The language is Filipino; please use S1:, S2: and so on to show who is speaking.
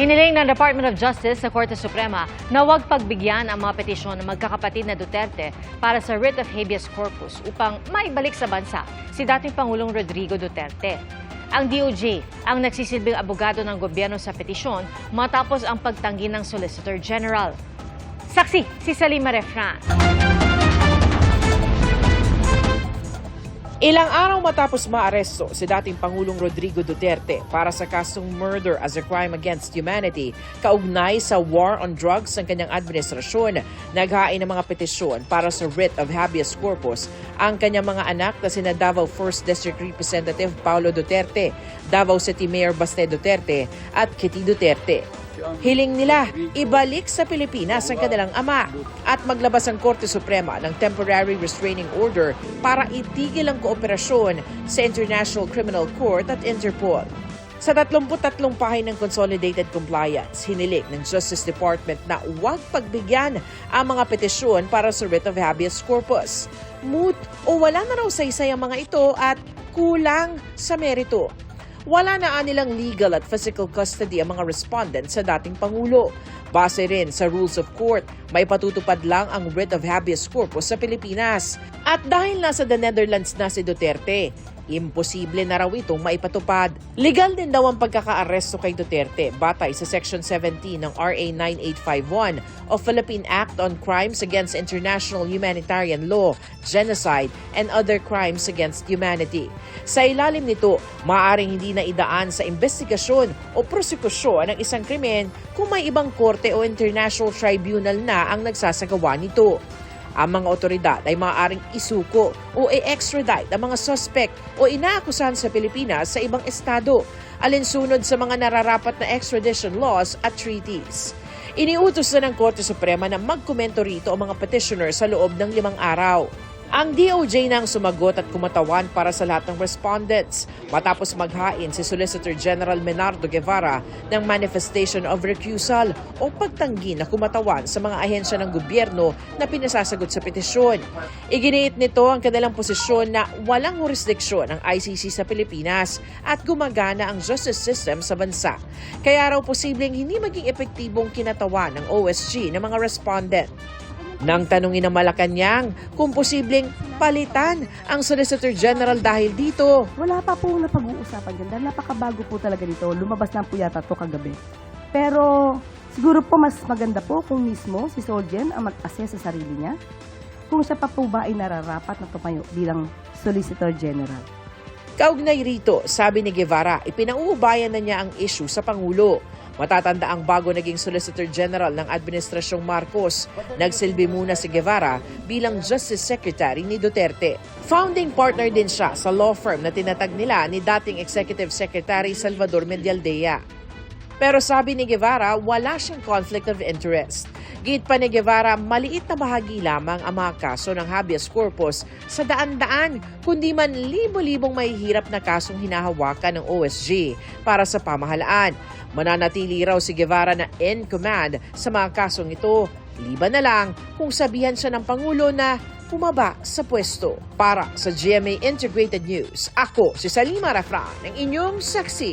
S1: Hiniling ng Department of Justice sa Korte Suprema na huwag pagbigyan ang mga petisyon ng magkakapatid na Duterte para sa writ of habeas corpus upang maibalik sa bansa si dating Pangulong Rodrigo Duterte. Ang DOJ ang nagsisilbing abogado ng gobyerno sa petisyon matapos ang pagtanggi ng Solicitor General. Saksi si Salima Refran.
S2: Ilang araw matapos maaresto si dating Pangulong Rodrigo Duterte para sa kasong murder as a crime against humanity, kaugnay sa war on drugs ng kanyang administrasyon, naghain ng mga petisyon para sa writ of habeas corpus ang kanyang mga anak na sina Davao 1st District Representative Paulo Duterte, Davao City Mayor Baste Duterte at Kitty Duterte. Hiling nila ibalik sa Pilipinas ang kanilang ama at maglabas ang Korte Suprema ng temporary restraining order para itigil ang kooperasyon sa International Criminal Court at Interpol. Sa 33 pahay ng Consolidated Compliance, hinilik ng Justice Department na huwag pagbigyan ang mga petisyon para sa writ of habeas corpus. Moot o wala na raw saysay ang mga ito at kulang sa merito. Wala na anilang legal at physical custody ang mga respondents sa dating Pangulo. Base rin sa rules of court, may patutupad lang ang writ of habeas corpus sa Pilipinas. At dahil nasa the Netherlands na si Duterte, imposible na raw itong maipatupad. Legal din daw ang pagkakaaresto kay Duterte batay sa Section 17 ng RA 9851 of Philippine Act on Crimes Against International Humanitarian Law, Genocide, and Other Crimes Against Humanity. Sa ilalim nito, maaaring hindi na idaan sa investigasyon o prosekusyon ng isang krimen kung may ibang korte o international tribunal na ang nagsasagawa nito. Ang mga otoridad ay maaaring isuko o i-extradite ang mga suspect o inaakusahan sa Pilipinas sa ibang estado, alinsunod sa mga nararapat na extradition laws at treaties. Iniutos na ng Korte Suprema na magkomento rito ang mga petitioner sa loob ng limang araw. Ang DOJ nang sumagot at kumatawan para sa lahat ng respondents matapos maghain si Solicitor General Menardo Guevara ng manifestation of recusal o pagtanggi na kumatawan sa mga ahensya ng gobyerno na pinasasagot sa petisyon. Iginiit nito ang kanilang posisyon na walang jurisdiksyon ang ICC sa Pilipinas at gumagana ang justice system sa bansa. Kaya raw posibleng hindi maging epektibong kinatawan ng OSG ng mga respondent. Nang tanungin ng Malacanang kung posibleng palitan ang Solicitor General dahil dito,
S3: Wala pa po napag-uusapan dyan dahil napakabago po talaga nito. Lumabas lang po yata to kagabi. Pero siguro po mas maganda po kung mismo si Solgen ang mag-assess sa sarili niya. Kung siya pa po ba ay nararapat na tumayo bilang Solicitor General.
S2: kaugnay rito, sabi ni Guevara, ipinauubayan na niya ang issue sa Pangulo. Matatanda ang bago naging Solicitor General ng Administrasyong Marcos. Nagsilbi muna si Guevara bilang Justice Secretary ni Duterte. Founding partner din siya sa law firm na tinatag nila ni dating Executive Secretary Salvador Medialdea. Pero sabi ni Guevara, wala siyang conflict of interest. Git pa ni Guevara, maliit na bahagi lamang ang mga kaso ng habeas corpus sa daan-daan, kundi man libo-libong mahihirap na kasong hinahawakan ng OSG para sa pamahalaan. Mananatili raw si Guevara na in command sa mga kasong ito. Liban na lang kung sabihan siya ng Pangulo na pumaba sa pwesto. Para sa GMA Integrated News, ako si Salima Rafran, ang inyong saksi.